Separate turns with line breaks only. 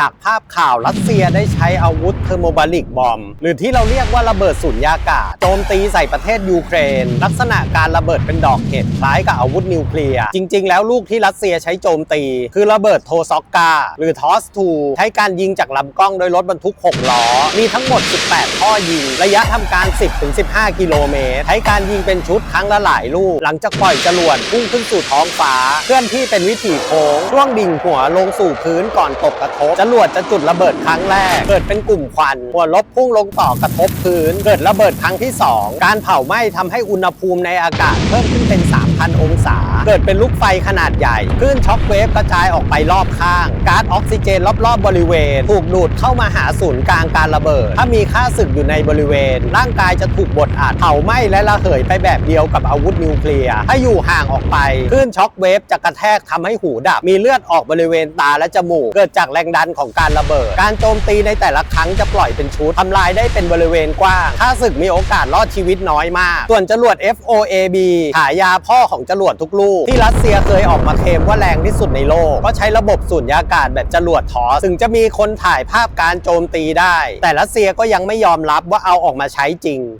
จากภาพข่าวรัสเซียได้ใช้อาวุธเทอร์โมบาลิกบอม หรือที่เราเรียกว่าระเบิดสุญญากาศโจมตีใส่ประเทศยูเครน ลักษณะการระเบิดเป็นดอกเห็ดคล้ายกับอาวุธนิวเคลียร์ จริง ๆ แล้วลูกที่รัสเซียใช้โจมตี คือระเบิดโทซอกกา หรือทอสทูใช้การยิงจากลำกล้องโดยรถบรรทุก 6 ล้อ มีทั้งหมด 18 ข้อยิง ระยะทำการ 10-15 กิโลเมตร ใช้การยิงเป็นชุดครั้งละหลายลูก หลังจากปล่อยจรวดพุ่งขึ้นสู่ท้องฟ้า เคลื่อนที่เป็นวิถีโค้งช่วงดิ่งหัวลงสู่พื้นก่อนตกกระทบจรวดจะจุดระเบิดครั้งแรก เกิดเป็นกลุ่มควัน หัวลบพุ่งลงต่อกระทบพื้น เกิดระเบิดครั้งที่ 2 การเผาไหม้ทำให้อุณหภูมิในอากาศเพิ่มขึ้นเป็น 3,000 องศา เกิดเป็นลูกไฟขนาดใหญ่คลื่นช็อคเวฟกระจายออกไปรอบข้างก๊าซออกซิเจนรอบๆบริเวณ ถูกดูดเข้ามาหาศูนย์กลางการระเบิด ถ้ามีค่าศึกอยู่ในบริเวณ ร่างกายจะถูกบดอาจเผาไหม้และระเหยไปแบบเดียวกับอาวุธนิวเคลียร์ถ้าอยู่ห่างออกไปคลื่นช็อคเวฟจะกระแทกทำให้หูดับมีเลือดออกบริเวณตาและจมูก เกิดจากแรงดันของการระเบิด การโจมตีในแต่ละครั้งจะปล่อยเป็นชุดทำลายได้เป็นบริเวณกว้างค่าศึกมีโอกาสรอดชีวิตน้อยมาก ส่วนจรวด FOAB ฉายาพ่อของจรวดทุกลูก ที่รัสเซียเคยออกมาเคลมว่าแรงที่สุดในโลก ก็ใช้ระบบสุญญากาศแบบจรวดทอสถึงจะมีคนถ่ายภาพการโจมตีได้ แต่รัสเซียก็ยังไม่ยอมรับว่าเอาออกมาใช้จริง